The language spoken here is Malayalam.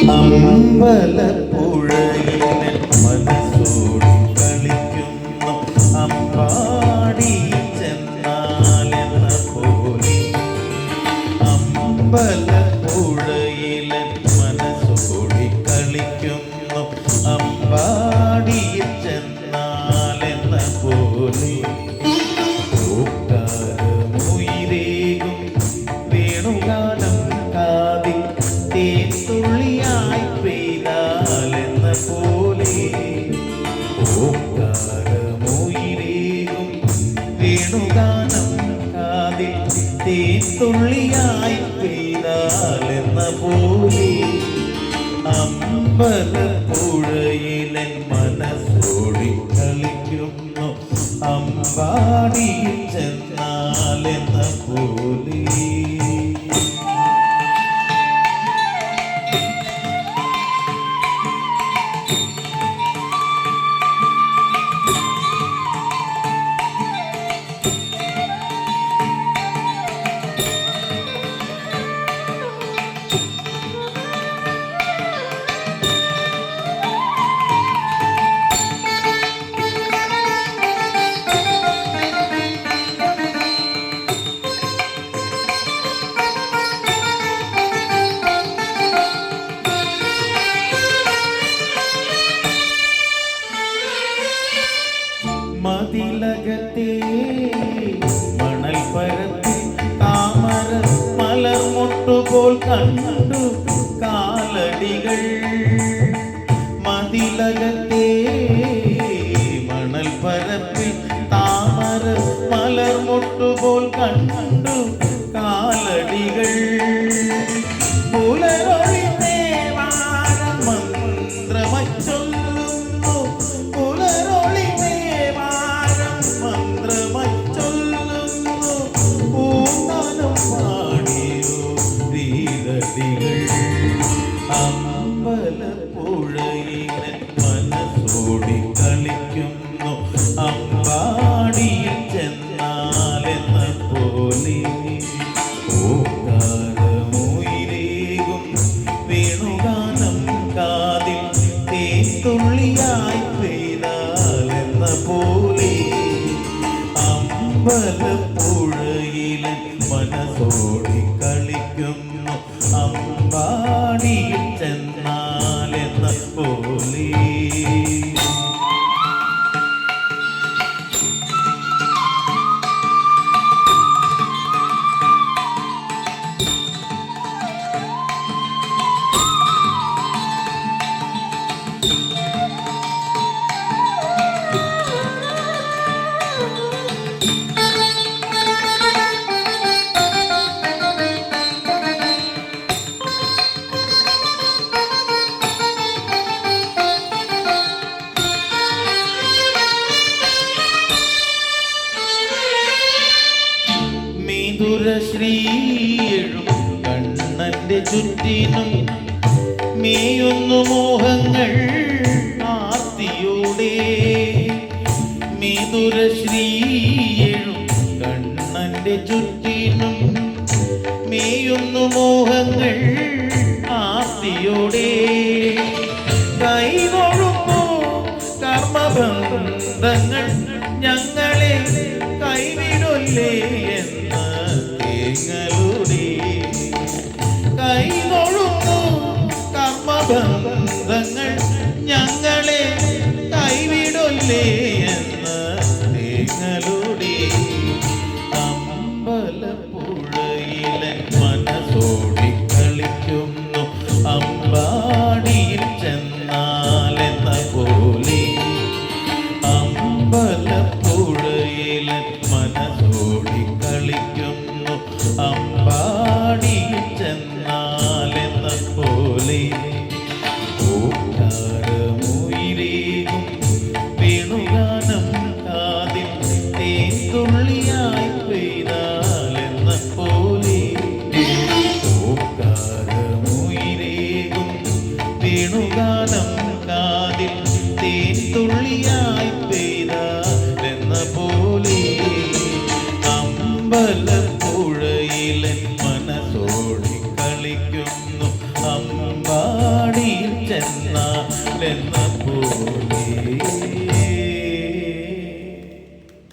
അമ്പലപ്പുഴയിലെ മനസ്സോടി കളിക്കുന്നു. അമ്പാടി ചെന്നാലെന്ന പോലെ അമ്പലപ്പുഴയിലെ മനസ്സോടി കളിക്കുന്നു. അമ്പാടി ചെന്നാലെന്ന പോലെ പൂക്കാരമുയിരേകും വേണുഗാനം കാതിൽ വേണുഗാനം കാതിൽ തേൻതുള്ളിയായി പെയ്താലെന്ന പോലെ അമ്പലപ്പുഴയിലൻ മതിലകത്തെ മണൽ പരത്തി താമര മലർമൊട്ടുപോൽ കണ്ടു കാലടികൾ. മതിലകത്തെ മണൽ പരത്തി താമര മലർമൊട്ടുപോൽ കണ്ടു കാലടികൾ. പോലെ മീതുര ശ്രീഴും കണ്ണന്റെ ചുറ്റിനും മേയുന്നു മോഹങ്ങൾ ആർത്തിയോടെ. മീതുര ശ്രീഴും കണ്ണന്റെ ചുറ്റിനും മേയുന്നു മോഹങ്ങൾ ആർത്തിയോടെ. കൈതൊഴുമ്പോ കർമ്മബന്ധങ്ങൾ ഞങ്ങളെ കൈവിടൊല്ലേ എന്ന തേങ്ങലൂടെ കൈതൊഴുന്നു കർമ്മബന്ധങ്ങൾ ഞങ്ങളെ കൈവിടൊല്ലേ എന്ന് നിങ്ങളുടെ അമ്പലപ്പുഴയിലെ മനസ്സോടി കളിക്കുന്നു. അമ്പാടിയിൽ ചെന്നാലെന്ന പോലെ കളിക്കുന്നു. അമ്പാടിയിൽ ചെന്നാലെന്ന പോലെ വേണുഗാനം കാതിൽ തേൻതുള്ളിയായി പെയ്താലെന്ന പോലെ വേണുഗാനം കാതിൽ കളിക്കുന്നു അമ്പാടിയിൽ ചെന്നാലെന്ന